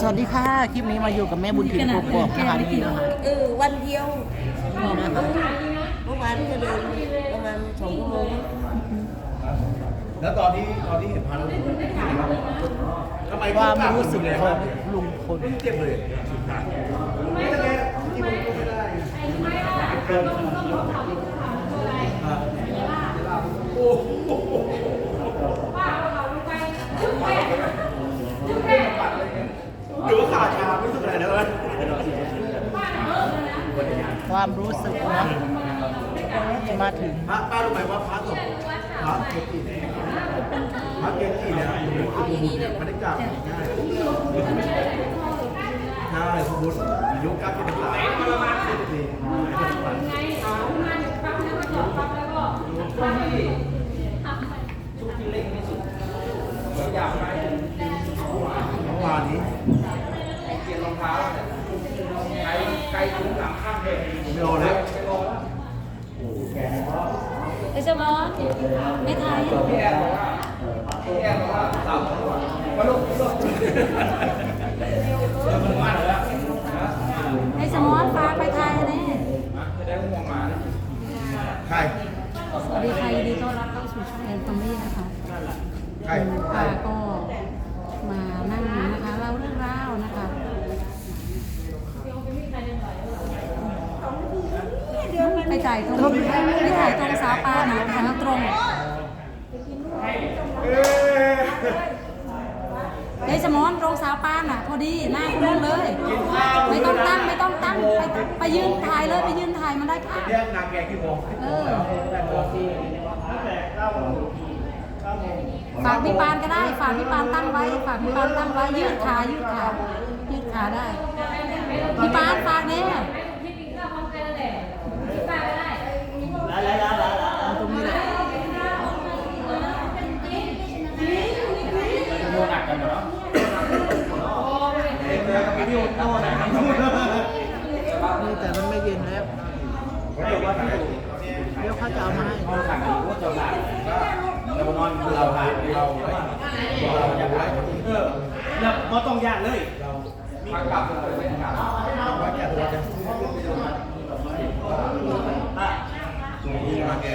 สวัสดีค่ะ คลิปนี้มาอยู่กับแม่บุญถิ่นกบกนะคะนี่นะคะเออวันเดียวนี่นะคะเมื่อวานก็เดินประมาณสองชั่วโมงแล้วตอนที่ตอนที่เห็นพานุทำไมความรู้สึกของลุงพลเจ็บเลยไม่ตะแกที่มันก็ไม่ได้โอ้โหหรือว่าขาชาไม่รู้สึกอะไรนะเว้ย ความรู้สึกนะมาถึงพระป้ารู้ไหมว่าพระสงฆ์พระเกจิเนี่ยพระเกจิเนี่ยเนี่ยมันได้กราบง่ายใช่สมมติยกกราบเป็นหลายนี่เมื่อวานนี้ไม่รอแล้ว ไอ้สมอนไม่ไทยไอ้สมอนฟ้าไปไทยแน่ใคร สวัสดีค่ะยินดีต้อนรับเข้าสู่ช่องแอนฟอมี่นะคะใคร ป้าก็มานั่งนะคะเล่าเรื่องราวนะคะ ไปจ่ายตรงไปถ่ายตรงสาปลาหนะทางตรงไอ้สมอนตรงสาปาน่ะ พอดีหน้าคุณลุงเลย ไม่ต้องตั้งไม่ต้องตั้งไปไปยืนถ่ายเลยไปยืนถ่ายมันได้ค่ะเรียกนางแกกี่โมงเออฝากพี่ปานก็ได้ ฝากพี่ปานตั้งไว้ ฝากพี่ปานตั้งไว้ยืดขายืดขายืดขาได้พี่ปานฝากเนี่ย เอาตรงนี้แหละ นี่แต่มันไม่เย็นแล้วเดี๋ยวเขาจะเอามาให้เราหาเราเราอยากได้เออแล้วมาต้องยากเลยมากลับเลยมาแก่ตัวจะมาแก่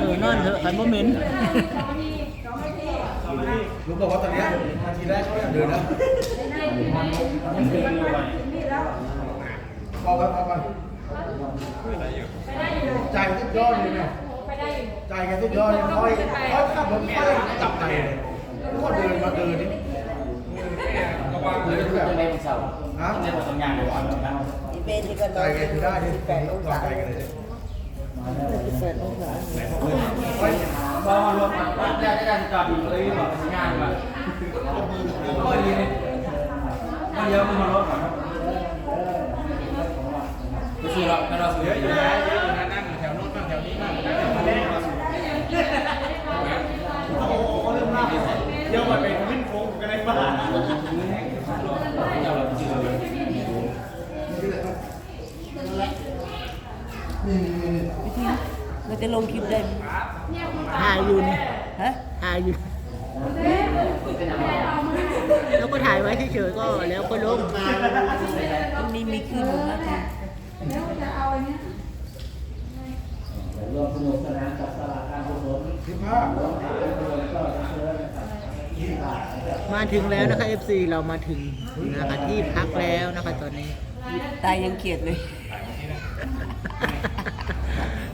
เออนอนเถอะขันโมเมนต์ รู้บอกว่าตอนนี้นาทีแรกเขาอยากเดินแล้วพอไปพอไปใจสุดยอดเลยเนี่ยใจแกสุดยอดเลยค่อยค่อยขับรถค่อยจับใจเลยก็เดินมาเดินนี่ระวังเลยแบบฮะอีเวนนี่ก็ใจแกคือได้ที่แปดองศาใจกันเลยแปดองศาเฮ้ ra cái đàn cặp lấy mà cái ngang mà có gì đi bây giờ mình mà luôn cái sự lọc cái đó sự đấy นั่งแถวโน้นบ้างแถวนี้บ้างเดี๋ยวมันเป็นขึ้นโค้งกันได้บ้างเดี๋ยวเราจืดเราจะลงคลิปได้หมถ่ายอยู่นี่ ฮะถ่ายอยู่แล้วก็ถ่ายไว้เฉยๆก็แล้วก็ลงมันมีมีคืนหนึ่งนะทีสิบห้ามาถึงแล้วนะคะ FC เรามาถึงนะคะที่พักแล้วนะคะตอนนี้ ตายยังเกลียดเลย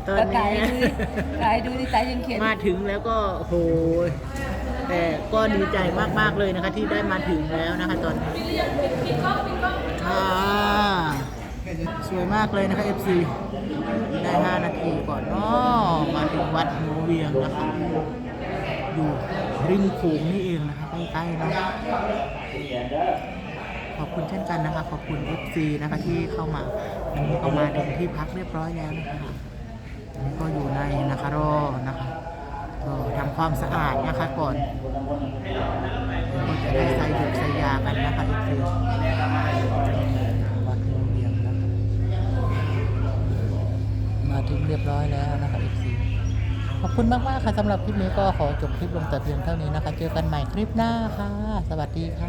ตอนแล้วตายนี้ดูดิตายดูดิตายยังเกลียดมาถึงแล้วก็โหยแต่ก็ดีใจมาก ๆ เลยนะคะ ที่ได้มาถึงแล้วนะคะตอนนี้อ่าสวยมากเลยนะคะ FC ได้ 5 นาทีก่อนเนาะมาถึงวัดหัวเวียงนะคะ อยู่ริมโขงนี่เองนะคะ ใกล้ๆเนาะขอบคุณเช่นกันนะคะ ขอบคุณ FC นะคะที่เข้ามาวันนี้ก็มาถึงที่พักเรียบร้อยแล้วนะคะอันนี้ ก็อยู่ในนะคะรอนะคะก็ทำความสะอาดนะคะก่อนแล้วก็จะได้ใส่ดุงใส่ยากันนะคะอีกทีวัดโรงเรียนนะมาถึงเรียบร้อยแล้วนะคะอีกทีพอบคุณมากๆค่ะสำหรับคลิปนี้ก็ขอจบคลิปลงแต่เพียงเท่านี้นะคะ เจอกันใหม่คลิปหน้าค่ะ สวัสดีค่ะ